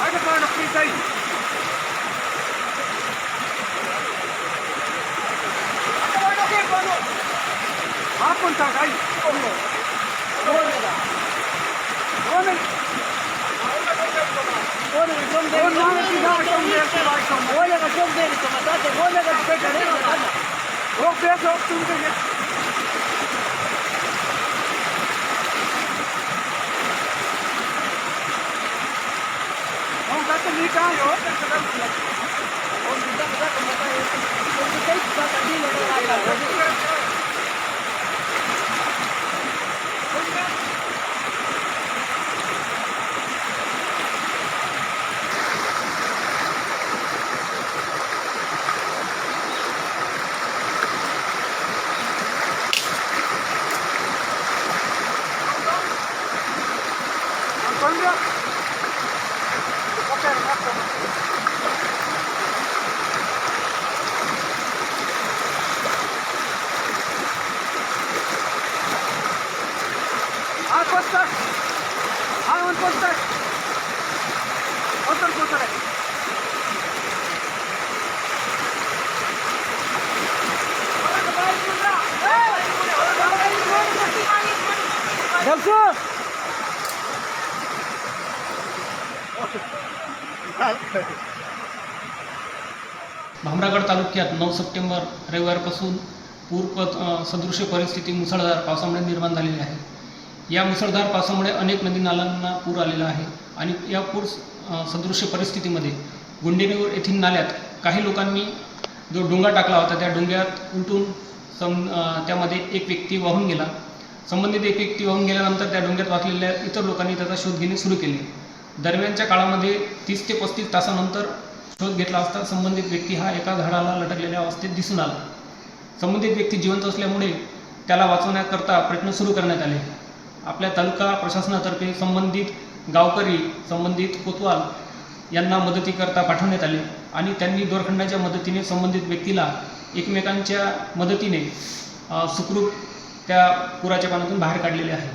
Harder maar nog niet heb het maar nog in, man. het contact, de. Kom nog. Ronen. Ronen, हो त्याचं काय- हा one poster poster poster आहे भामरागड तालुक्यात नऊ सप्टेंबर रविवारपासून पूर सदृश्य परिस्थिती मुसळधार पावसामुळे निर्माण झालेली आहे. या मुसळधार पावसामुळे अनेक नदी नाल्यांना पूर आलेला आहे आणि या पूर सदृश्य परिस्थितीमध्ये गुंडेनगर येथील नाल्यात काही लोकांनी जो डोंगा टाकला होता त्या डोंग्यात उलटून सम त्यामध्ये एक व्यक्ती वाहून गेला. संबंधित एक व्यक्ती वाहून गेल्यानंतर त्या डोंग्यात वाचलेल्या इतर लोकांनी त्याचा शोध घेणे सुरू केले. दरम्यानच्या काळामध्ये तीस ते पस्तीस तासानंतर शोध घेतला असता संबंधित व्यक्ती हा एका झाडाला लटकलेल्या अवस्थेत दिसून आला. संबंधित व्यक्ती जिवंत असल्यामुळे त्याला वाचवण्याकरता प्रयत्न सुरू करण्यात आले. आपल्या तालुका प्रशासनातर्फे संबंधित गावकरी संबंधित कोतवाल यांना मदतीकरता पाठवण्यात आले आणि त्यांनी दोरखंडाच्या मदतीने संबंधित व्यक्तीला एकमेकांच्या मदतीने सुखरूप त्या पुराच्या पाण्यातून बाहेर काढलेले आहे.